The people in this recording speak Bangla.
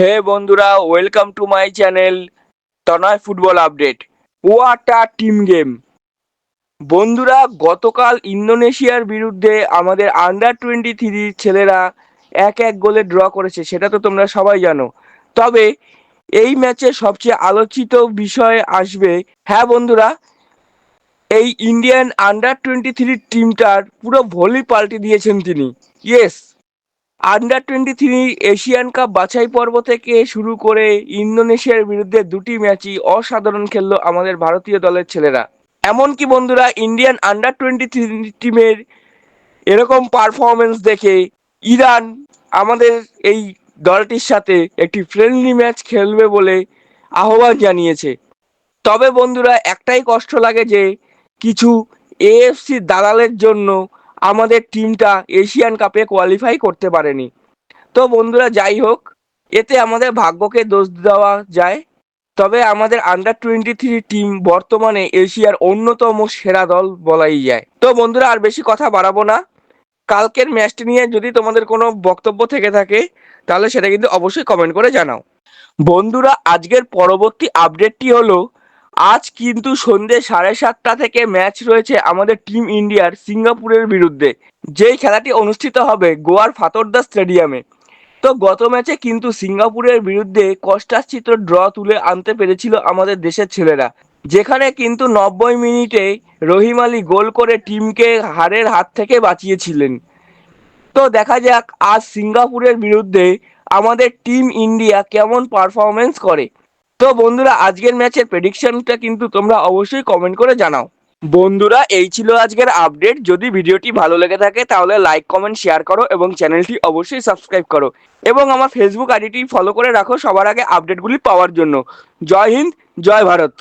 হে বন্ধুরা welcome to my channel Tanay football update what a team game বন্ধুরা, গতকাল ইন্দোনেশিয়ার বিরুদ্ধে আমাদের আন্ডার টোয়েন্টি থ্রির ছেলেরা এক এক গোলে ড্র করেছে, সেটা তো তোমরা সবাই জানো। তবে এই ম্যাচে সবচেয়ে আলোচিত বিষয় আসবে হ্যাঁ বন্ধুরা, এই ইন্ডিয়ান আন্ডার টোয়েন্টি থ্রি টিমটার পুরো ভলি পাল্টে দিয়েছেন তিনি। Yes under twenty three Asian cup বাছাই পর্ব থেকে শুরু করে ইন্দোনেশিয়ার বিরুদ্ধে দুটি ম্যাচই অসাধারণ খেললো আমাদের ভারতীয় দলের ছেলেরা। এমনকি বন্ধুরা ইন্ডিয়ান আন্ডার টোয়েন্টি থ্রি টিমের এরকম পারফরমেন্স দেখে ইরান আমাদের এই দলটির সাথে একটি ফ্রেন্ডলি ম্যাচ খেলবে বলে আহ্বান জানিয়েছে। তবে বন্ধুরা, একটাই কষ্ট লাগে যে কিছু এএফসি দালালের জন্য আমাদের টিমটা এশিয়ান কাপে কোয়ালিফাই করতে পারেনি। তো বন্ধুরা, যাই হোক, এতে আমাদের ভাগ্যকে দোষ দেওয়া যায়। তবে আমাদের আন্ডার টোয়েন্টি থ্রি টিম বর্তমানে এশিয়ার অন্যতম সেরা দল বলাই যায়। তো বন্ধুরা, আর বেশি কথা বাড়াবো না। কালকের ম্যাচটি নিয়ে যদি তোমাদের কোনো বক্তব্য থেকে থাকে, তাহলে সেটা কিন্তু অবশ্যই কমেন্ট করে জানাও। বন্ধুরা, আজকের পরবর্তী আপডেটটি হলো আজ কিন্তু সন্ধে সাড়ে সাতটা থেকে ম্যাচ রয়েছে আমাদের টিম ইন্ডিয়ার সিঙ্গাপুরের বিরুদ্ধে। যেই খেলাটি অনুষ্ঠিত হবে গোয়ার ফাতর্দা স্টেডিয়ামে। তো গত ম্যাচে কিন্তু সিঙ্গাপুরের বিরুদ্ধে কষ্টাশ্চিত ড্র তুলে আনতে পেরেছিল আমাদের দেশের ছেলেরা। যেখানে কিন্তু নব্বই মিনিটে রহিম আলী গোল করে টিমকে হারের হাত থেকে বাঁচিয়েছিলেন। তো দেখা যাক আজ সিঙ্গাপুরের বিরুদ্ধে আমাদের টিম ইন্ডিয়া কেমন পারফরমেন্স করে। তো বন্ধুরা, আজকের ম্যাচের প্রেডিকশনটা কিন্তু তোমরা অবশ্যই কমেন্ট করে জানাও। বন্ধুরা, এই ছিল আজকের আপডেট যদি ভিডিওটি ভালো লেগে থাকে, তাহলে লাইক কমেন্ট শেয়ার করো এবং চ্যানেলটি অবশ্যই সাবস্ক্রাইব করো। এবং আমার ফেসবুক আইডিটি ফলো করে রাখো সবার আগে আপডেটগুলি পাওয়ার জন্য। জয় হিন্দ, জয় ভারত।